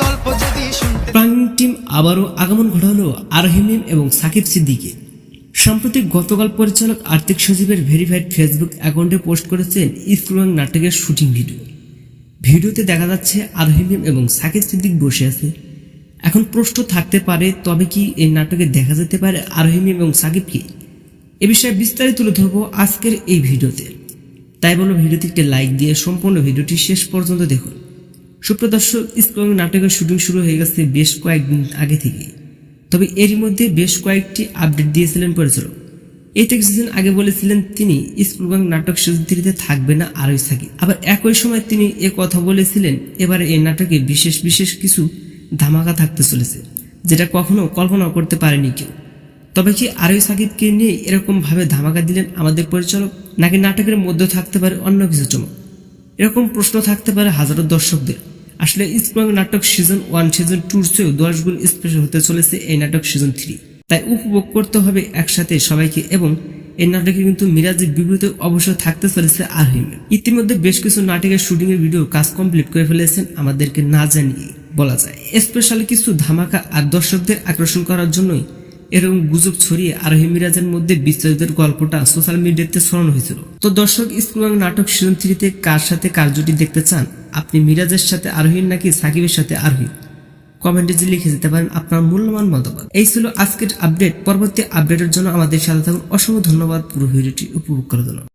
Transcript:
গল্প টিম আবারও আগমন ঘটালো আরহিমিম এবং সাকিব সিদ্দিকে। সম্প্রতি গতকাল পরিচালক আর্থিক সচিবের ভেরিফাইড ফেসবুক অ্যাকাউন্টে পোস্ট করেছেন ইসলাম নাটকের শুটিং ভিডিও। ভিডিওতে দেখা যাচ্ছে আরহিমিম এবং সাকিব সিদ্দিক বসে আছে। এখন প্রশ্ন থাকতে পারে, তবে কি এই নাটকে দেখা যেতে পারে আরহিমিম এবং সাকিবকে এ বিষয়ে বিস্তারিত তুলে ধরবো আজকের এই ভিডিওতে। তাই বলো ভিডিওতে একটি লাইক দিয়ে সম্পূর্ণ ভিডিওটি শেষ পর্যন্ত দেখুন। সুপ্রদর্শক ইসলাম নাটকের শুটিং শুরু হয়ে গেছে বেশ কয়েকদিন আগে থেকে তবে এরই মধ্যে বেশ কয়েকটি আপডেট দিয়েছিলেন পরিচালক। এতে কিছুদিন আগে বলেছিলেন তিনি স্কুলগাং নাটক সিরিজে থাকবে না আরই থাকি আবার একই সময় তিনি এ কথা বলেছিলেন, এবারে এই নাটকে বিশেষ বিশেষ কিছু ধামাকা থাকতে চলেছে, যেটা কখনো কল্পনা করতে পারেনি কেউ। তবে কি আরই সাকিবকে নিয়ে এরকম ভাবে ধামাকা দিলেন আমাদের পরিচালক, নাকি নাটকের মধ্যে থাকতে পারে অন্য কিছু চমক? এরকম প্রশ্ন থাকতে পারে হাজারো দর্শকদের। আসলে ইসলাম নাটক সিজন ওয়ান, সিজন টুর চেয়েও দশ গুণ স্পেশাল হতে চলেছে এই নাটক সিজন থ্রি। তাই উপভোগ করতে হবে একসাথে সবাইকে এবং এই নাটকে কিন্তু মিরাজের বিবৃতি অবশ্যই থাকতে চলেছে আরহিম ইতিমধ্যে বেশ কিছু নাটকের শুটিং এর ভিডিও কাজ কমপ্লিট করে ফেলেছেন আমাদেরকে না জানিয়ে বলা যায়। স্পেশালি কিছু ধামাকা আর দর্শকদের আকর্ষণ করার জন্যই এরকম গুজব ছড়িয়ে আরোহী মিরাজের মধ্যে বিস্তারিতের গল্পটা সোশ্যাল মিডিয়াতে ছড়ানো হয়েছিল। তো দর্শক স্কুল নাটক সিজন থ্রিতে কার সাথে কার জুটি দেখতে চান? আপনি মিরাজের সাথে আরোহীর নাকি সাকিবের সাথে আরোহী? কমেন্টে যে লিখে যেতে পারেন আপনার মূল্যবান মতামত। এই ছিল আজকের আপডেট। পরবর্তী আপডেটের জন্য আমাদের সাথে থাকুন। অসংখ্য ধন্যবাদ। পুরো ভিডিওটি উপভোগ করার জন্য